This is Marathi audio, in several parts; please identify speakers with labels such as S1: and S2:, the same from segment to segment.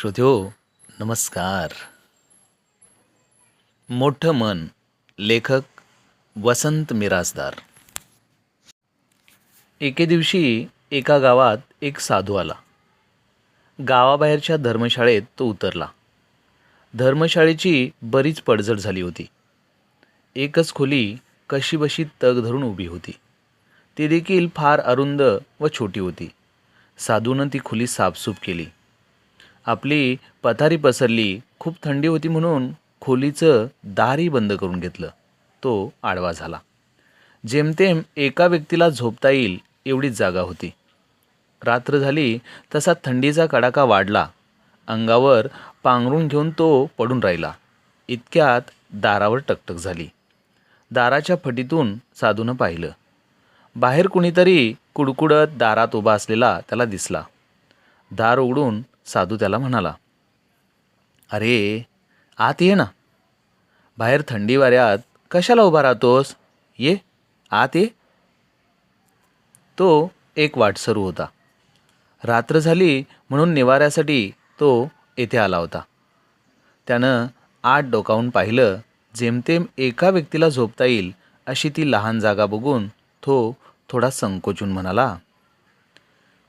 S1: श्रोत्यो नमस्कार. मोठं मन लेखक वसंत मिरासदार. एके दिवशी एका गावात एक साधू आला. गावाबाहेरच्या धर्मशाळेत तो उतरला. धर्मशाळेची बरीच पडझड झाली होती. एकच खोली कशीबशी तग धरून उभी होती. ती देखील फार अरुंद व छोटी होती. साधूनं ती खोली साफसूफ केली. आपली पथारी पसरली खूप थंडी होती म्हणून खोलीचं दारही बंद करून घेतलं. तो आडवा झाला. जेमतेम एका व्यक्तीला झोपता येईल एवढीच जागा होती. रात्र झाली तसा थंडीचा कडाका वाढला. अंगावर पांघरून घेऊन तो पडून राहिला. इतक्यात दारावर टकटक झाली. दाराच्या फटीतून साधूनं पाहिलं. बाहेर कुणीतरी कुडकुडत दारात उभा असलेला त्याला दिसला. दार उघडून साधू त्याला म्हणाला अरे आत ये ना. बाहेर थंडी वाऱ्यात कशाला उभा राहतोस? ये आत ये. तो एक वाटसरू होता. रात्र झाली म्हणून निवाऱ्यासाठी तो येथे आला होता. त्यानं आत डोकावून पाहिलं जेमतेम एका व्यक्तीला झोपता येईल अशी ती लहान जागा बघून तो थोडा संकोचून म्हणाला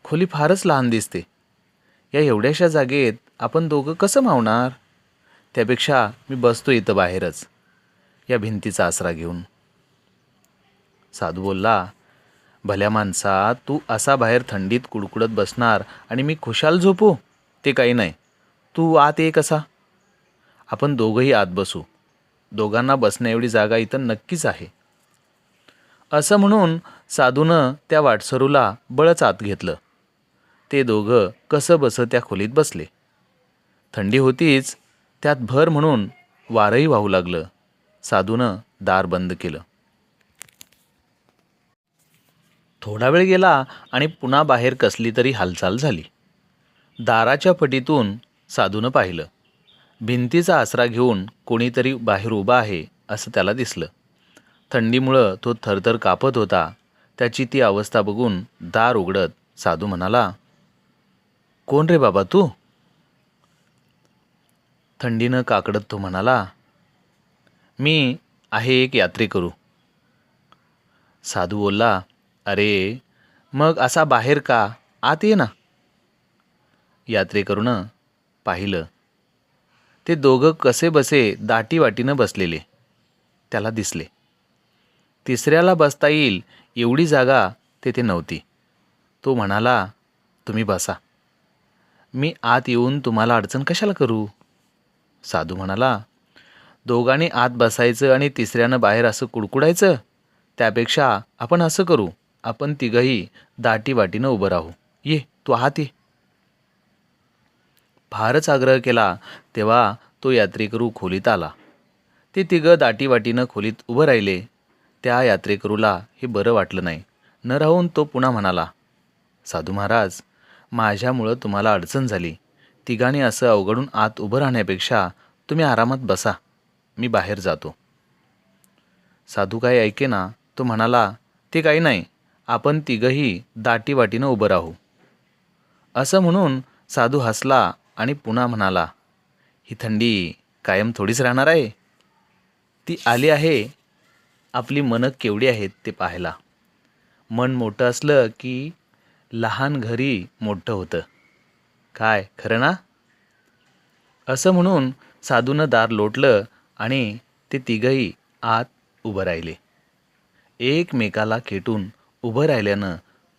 S1: खोली फारच लहान दिसते. या एवढ्याशा जागेत आपण दोघं कसं मावणार? त्यापेक्षा मी बसतो इथं बाहेरच. या भिंतीचा आसरा घेऊन. साधू बोलला भल्या माणसा तू असा बाहेर थंडीत कुडकुडत बसणार आणि मी खुशाल झोपू? ते काही नाही. तू आत ये कसा? आपण दोघंही आत बसू. दोघांना बसण्याएवढी जागा इथं नक्कीच आहे. असं म्हणून साधूनं त्या वाटसरूला बळच आत घेतलं. ते दोघं कसं बसं त्या खोलीत बसले. थंडी होतीच त्यात भर म्हणून वारही वाहू लागलं. साधूनं दार बंद केलं. थोडा वेळ गेला आणि पुन्हा बाहेर कसली तरी हालचाल झाली. दाराच्या पटीतून साधूनं पाहिलं. भिंतीचा आसरा घेऊन कोणीतरी बाहेर उभा आहे असं त्याला दिसलं. थंडीमुळं तो थरथर कापत होता. त्याची ती अवस्था बघून दार उघडत साधू म्हणाला कोण रे बाबा तू? थंडीनं काकडत तो म्हणाला मी आहे एक यात्रेकरू. साधू बोलला अरे मग असा बाहेर का? आत ये ना. यात्रेकरूनं पाहिलं ते दोघं कसे बसे दाटी वाटीनं बसलेले त्याला दिसले. तिसऱ्याला बसता येईल एवढी जागा तेथे नव्हती. तो म्हणाला तुम्ही बसा. मी आत येऊन तुम्हाला अडचण कशाला करू? साधू म्हणाला दोघांनी आत बसायचं आणि तिसऱ्यानं बाहेर असं कुडकुडायचं? त्यापेक्षा आपण असं करू आपण तिघंही दाटीवाटीनं उभं राहू. ये तू आहात ये. फारच आग्रह केला तेव्हा तो यात्रेकरू खोलीत आला. ते तिघं दाटीवाटीनं खोलीत उभं राहिले. त्या यात्रेकरूला हे बरं वाटलं नाही. न राहून तो पुन्हा म्हणाला साधू महाराज माझ्यामुळं तुम्हाला अडचण झाली. तिघांनी असं अवघडून आत उभं राहण्यापेक्षा तुम्ही आरामात बसा. मी बाहेर जातो. साधू काही ऐके ना. तो म्हणाला ते काही नाही. आपण तिघंही दाटीवाटीनं उभं राहू. असं म्हणून साधू हसला आणि पुन्हा म्हणाला ही थंडी कायम थोडीच राहणार आहे. ती आली आहे. आपली मनं केवढी आहेत ते पाहायला. मन मोठं असलं की लहान घरी मोठं होतं. काय खरं ना? असं म्हणून साधूनं दार लोटलं आणि ते तिघंही आत उभं राहिले. एकमेकाला खेटून उभं राहिल्यानं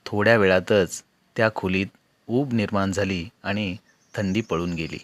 S1: थोड्या वेळातच त्या खोलीत ऊब निर्माण झाली आणि थंडी पळून गेली.